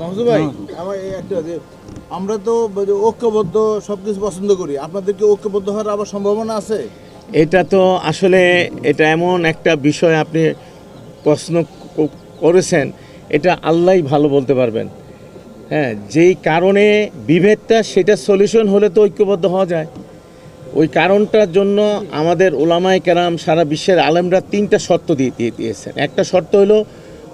মাহমুদ ভাই আমার এই একটা যে আমরা তো ঐক্যবদ্ধ সব কিছু পছন্দ করি আপনাদেরকে ঐক্যবদ্ধ হওয়ার আবার সম্ভাবনা আছে? এটা তো আসলে এটা এমন একটা বিষয় আপনি প্রশ্ন করেছেন এটা আল্লাহই ভালো বলতে পারবেন। হ্যাঁ যেই কারণে বিভেদটা সেটা সলিউশন হলে তো ঐক্যবদ্ধ হওয়া যায়। ওই কারণটার জন্য আমাদের ওলামায় কেরাম সারা বিশ্বের আলেমরা তিনটা শর্ত দিয়ে দিয়ে দিয়েছেন। একটা শর্ত হলো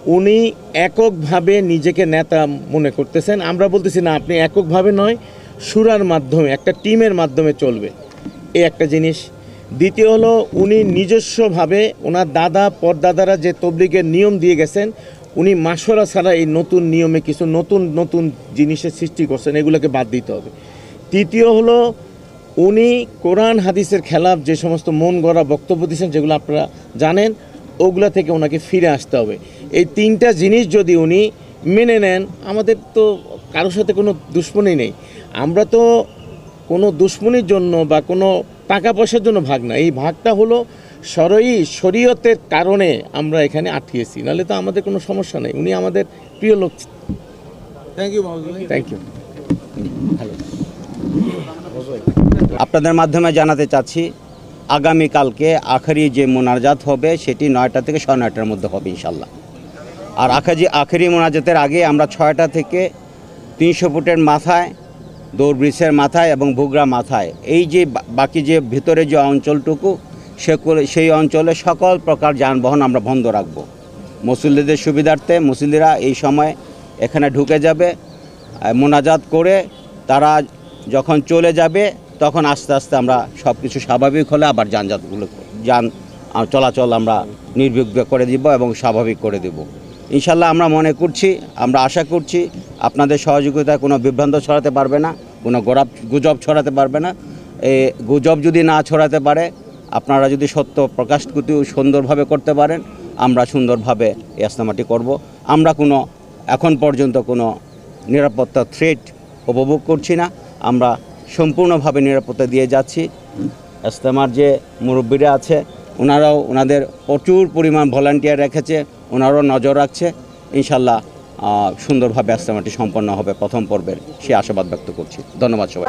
উনি এককভাবে নিজেকে নেতা মনে করতেছেন। আমরা বলতেছি, না, আপনি এককভাবে নয়, সুরার মাধ্যমে, একটা টিমের মাধ্যমে চলবে। এই একটা জিনিস। দ্বিতীয় হলো, উনি নিজস্বভাবে ওনার দাদা, পরদাদারা যে তবলিগের নিয়ম দিয়ে গেছেন, উনি মাসরা ছাড়া এই নতুন নিয়মে কিছু নতুন নতুন জিনিসের সৃষ্টি করছেন, এগুলোকে বাদ দিতে হবে। তৃতীয় হলো, উনি কোরআন, হাদিসের খেলাফ যে সমস্ত মন গড়া বক্তব্য দিয়েছেন, যেগুলো আপনারা জানেন, ওগুলা থেকে ওনাকে ফিরে আসতে হবে। এই তিনটা জিনিস যদি উনি মেনে নেন আমাদের তো কারোর সাথে কোনো দুশ্মনী নেই। আমরা তো কোনো দুশ্মনির জন্য বা কোনো টাকা পয়সার জন্য ভাগ না। এই ভাগটা হলো সরই শরীয়তের কারণে আমরা এখানে আটকিয়েছি নাহলে তো আমাদের কোনো সমস্যা নেই। উনি আমাদের প্রিয় লোক থ্যাংক ইউ থ্যাংক ইউ আপনাদের মাধ্যমে জানাতে চাচ্ছি আগামীকালকে আখেরি যে মোনাজাত হবে সেটি নয়টা থেকে সাড়ে নয়টার মধ্যে হবে ইনশাল্লাহ আর আখাজি আখেরি মোনাজাতের আগে আমরা ছয়টা থেকে তিনশো ফুটের মাথায়, দৌড় ব্রিজের মাথায় এবং ভুগরা মাথায়, এই যে বাকি যে ভিতরে যে অঞ্চলটুকু সেগুলো সেই অঞ্চলে সকল প্রকার যানবাহন আমরা বন্ধ রাখব। মুসল্লিদের সুবিধার্থে মুসল্লিরা এই সময় এখানে ঢুকে যাবে মোনাজাত করে তারা যখন চলে যাবে, তখন আস্তে আস্তে আমরা সব কিছু স্বাভাবিক হলে আবার যানজাতগুলো যান চলাচল আমরা নির্বিঘ্ন করে দিব এবং স্বাভাবিক করে দেব। ইনশাল্লাহ আমরা মনে করছি, আমরা আশা করছি আপনাদের সহযোগিতায় কোনো বিভ্রান্ত ছড়াতে পারবে না, কোনো গোরাপ গুজব ছড়াতে পারবে না। এ গুজব যদি না ছড়াতে পারে, আপনারা যদি সত্য প্রকাশ করতে সুন্দরভাবে করতে পারেন, আমরা সুন্দরভাবে এই আস্তামাটি করব। আমরা কোনো, এখন পর্যন্ত কোনো নিরাপত্তা থ্রেট উপভোগ করছি না। আমরা সম্পূর্ণভাবে নিরাপত্তা দিয়ে যাচ্ছি। ইস্তেমার যে মুরব্বীরা আছে ওনারাও ওনাদের প্রচুর পরিমাণ ভলান্টিয়ার রেখেছে, ওনারাও নজর রাখছে। ইনশাল্লাহ সুন্দরভাবে ইস্তেমাটি সম্পন্ন হবে প্রথম পর্বের। সে আশাবাদ ব্যক্ত করছি। ধন্যবাদ সবাই।